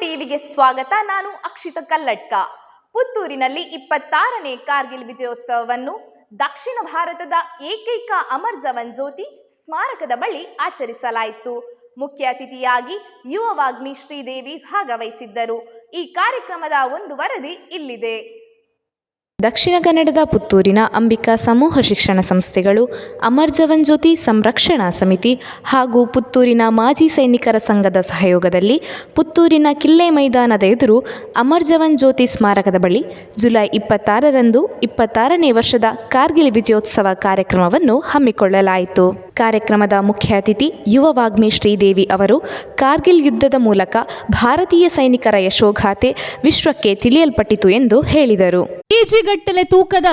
ಟಿವಿಗೆ ಸ್ವಾಗತ. ನಾನು ಅಕ್ಷಿತ ಕಲ್ಲಟ್ಕ ಪುತ್ತೂರಿನಲ್ಲಿ ಇಪ್ಪತ್ತಾರನೇ ಕಾರ್ಗಿಲ್ ವಿಜಯೋತ್ಸವವನ್ನು ದಕ್ಷಿಣ ಭಾರತದ ಏಕೈಕ ಅಮರ್ ಜವನ್ ಜ್ಯೋತಿ ಸ್ಮಾರಕದ ಬಳಿ ಆಚರಿಸಲಾಯಿತು. ಮುಖ್ಯ ಅತಿಥಿಯಾಗಿ ಯುವ ವಾಗ್ಮಿ ಶ್ರೀದೇವಿ ಭಾಗವಹಿಸಿದ್ದರು. ಈ ಕಾರ್ಯಕ್ರಮದ ಒಂದು ವರದಿ ಇಲ್ಲಿದೆ. ದಕ್ಷಿಣ ಕನ್ನಡದ ಪುತ್ತೂರಿನ ಅಂಬಿಕಾ ಸಮೂಹ ಶಿಕ್ಷಣ ಸಂಸ್ಥೆಗಳು, ಅಮರ್ ಜವನ್ ಜ್ಯೋತಿ ಸಂರಕ್ಷಣಾ ಸಮಿತಿ ಹಾಗೂ ಪುತ್ತೂರಿನ ಮಾಜಿ ಸೈನಿಕರ ಸಂಘದ ಸಹಯೋಗದಲ್ಲಿ ಪುತ್ತೂರಿನ ಕಿಲ್ಲೆ ಮೈದಾನದ ಎದುರು ಅಮರ್ ಜವನ್ ಜ್ಯೋತಿ ಸ್ಮಾರಕದ ಬಳಿ ಜುಲೈ ಇಪ್ಪತ್ತಾರರಂದು ಇಪ್ಪತ್ತಾರನೇ ವರ್ಷದ ಕಾರ್ಗಿಲ್ ವಿಜಯೋತ್ಸವ ಕಾರ್ಯಕ್ರಮವನ್ನು ಹಮ್ಮಿಕೊಳ್ಳಲಾಯಿತು. ಕಾರ್ಯಕ್ರಮದ ಮುಖ್ಯ ಅತಿಥಿ ಯುವ ವಾಗ್ಮಿ ಶ್ರೀದೇವಿ ಅವರು ಕಾರ್ಗಿಲ್ ಯುದ್ಧದ ಮೂಲಕ ಭಾರತೀಯ ಸೈನಿಕರ ಯಶೋಗಾಥೆ ವಿಶ್ವಕ್ಕೆ ತಿಳಿಯಲ್ಪಟ್ಟಿತು ಎಂದು ಹೇಳಿದರು. ಕೆಜಿಗಟ್ಟಲೆ ತೂಕದ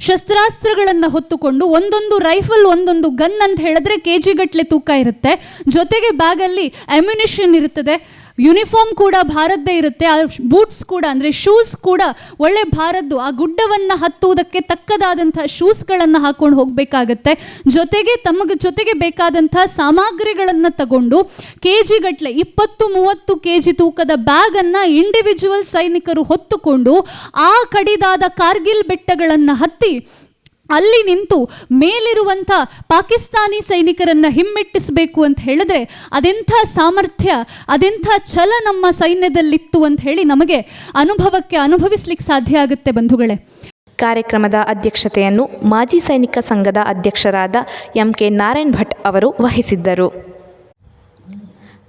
ಶಸ್ತ್ರಾಸ್ತ್ರಗಳನ್ನು ಹೊತ್ತುಕೊಂಡು ಒಂದೊಂದು ರೈಫಲ್, ಒಂದೊಂದು ಗನ್ ಅಂತ ಹೇಳಿದ್ರೆ ಕೆಜಿಗಟ್ಟಲೆ ತೂಕ ಇರುತ್ತೆ. ಜೊತೆಗೆ ಬ್ಯಾಗಲ್ಲಿ ಅಮ್ಯುನಿಷನ್ ಇರುತ್ತದೆ. ಯೂನಿಫಾರ್ಮ್ ಕೂಡ ಭಾರದ್ದೇ ಇರುತ್ತೆ, ಆ ಬೂಟ್ಸ್ ಕೂಡ, ಅಂದರೆ ಶೂಸ್ ಕೂಡ ಒಳ್ಳೆ ಭಾರದ್ದು. ಆ ಗುಡ್ಡವನ್ನು ಹತ್ತುವುದಕ್ಕೆ ತಕ್ಕದಾದಂಥ ಶೂಸ್ಗಳನ್ನು ಹಾಕೊಂಡು ಹೋಗಬೇಕಾಗತ್ತೆ. ಜೊತೆಗೆ ತಮಗೆ, ಜೊತೆಗೆ ಬೇಕಾದಂಥ ಸಾಮಗ್ರಿಗಳನ್ನು ತಗೊಂಡು ಕೆ ಜಿಗಟ್ಟಲೆ ಇಪ್ಪತ್ತು, ಮೂವತ್ತು ಕೆ ಜಿ ತೂಕದ ಬ್ಯಾಗನ್ನು ಇಂಡಿವಿಜುವಲ್ ಸೈನಿಕರು ಹೊತ್ತುಕೊಂಡು ಆ ಕಡಿದಾದ ಕಾರ್ಗಿಲ್ ಬೆಟ್ಟಗಳನ್ನು ಹತ್ತಿ ಅಲ್ಲಿ ನಿಂತು ಮೇಲಿರುವಂಥ ಪಾಕಿಸ್ತಾನಿ ಸೈನಿಕರನ್ನು ಹಿಮ್ಮೆಟ್ಟಿಸಬೇಕು ಅಂತ ಹೇಳಿದ್ರೆ ಅದೆಂಥ ಸಾಮರ್ಥ್ಯ, ಅದೆಂಥ ಛಲ ನಮ್ಮ ಸೈನ್ಯದಲ್ಲಿತ್ತು ಅಂತ ಹೇಳಿ ನಮಗೆ ಅನುಭವಕ್ಕೆ ಅನುಭವಿಸ್ಲಿಕ್ಕೆ ಸಾಧ್ಯ ಆಗುತ್ತೆ ಬಂಧುಗಳೇ. ಕಾರ್ಯಕ್ರಮದ ಅಧ್ಯಕ್ಷತೆಯನ್ನು ಮಾಜಿ ಸೈನಿಕ ಸಂಘದ ಅಧ್ಯಕ್ಷರಾದ ಎಂ ಕೆ ನಾರಾಯಣ್ ಭಟ್ ಅವರು ವಹಿಸಿದ್ದರು.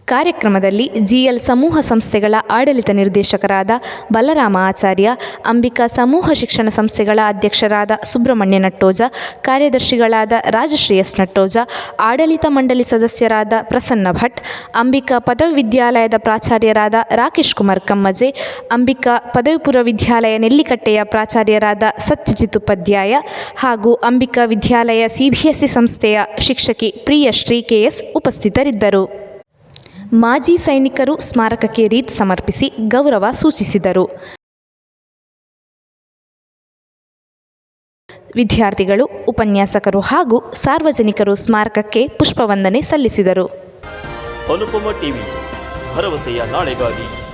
ಕಾರ್ಯಕ್ರಮದಲ್ಲಿ ಜಿಎಲ್ ಸಮೂಹ ಸಂಸ್ಥೆಗಳ ಆಡಳಿತ ನಿರ್ದೇಶಕರಾದ ಬಲರಾಮ ಆಚಾರ್ಯ, ಅಂಬಿಕಾ ಸಮೂಹ ಶಿಕ್ಷಣ ಸಂಸ್ಥೆಗಳ ಅಧ್ಯಕ್ಷರಾದ ಸುಬ್ರಹ್ಮಣ್ಯ ನಟ್ಟೋಜ, ಕಾರ್ಯದರ್ಶಿಗಳಾದ ರಾಜಶ್ರೀ ಎಸ್ ನಟ್ಟೋಜ, ಆಡಳಿತ ಮಂಡಳಿ ಸದಸ್ಯರಾದ ಪ್ರಸನ್ನ ಭಟ್, ಅಂಬಿಕಾ ಪದವಿ ವಿದ್ಯಾಲಯದ ಪ್ರಾಚಾರ್ಯರಾದ ರಾಕೇಶ್ ಕುಮಾರ್ ಕಮ್ಮಜೆ, ಅಂಬಿಕಾ ಪದವಿ ಪೂರ್ವ ವಿದ್ಯಾಲಯ ನೆಲ್ಲಿಕಟ್ಟೆಯ ಪ್ರಾಚಾರ್ಯರಾದ ಸತ್ಯಜಿತ್ ಉಪಾಧ್ಯಾಯ ಹಾಗೂ ಅಂಬಿಕಾ ವಿದ್ಯಾಲಯ ಸಿಬಿಎಸ್ಇ ಸಂಸ್ಥೆಯ ಶಿಕ್ಷಕಿ ಪ್ರಿಯಶ್ರೀ ಕೆಎಸ್ ಉಪಸ್ಥಿತರಿದ್ದರು. ಮಾಜಿ ಸೈನಿಕರು ಸ್ಮಾರಕಕ್ಕೆ ರೀತ್ ಸಮರ್ಪಿಸಿ ಗೌರವ ಸೂಚಿಸಿದರು. ವಿದ್ಯಾರ್ಥಿಗಳು, ಉಪನ್ಯಾಸಕರು ಹಾಗೂ ಸಾರ್ವಜನಿಕರು ಸ್ಮಾರಕಕ್ಕೆ ಪುಷ್ಪವಂದನೆ ಸಲ್ಲಿಸಿದರು. ಅನುಪಮ ಟಿವಿ ಭರವಸೆಯ ನಾಳೆಗಾಗಿ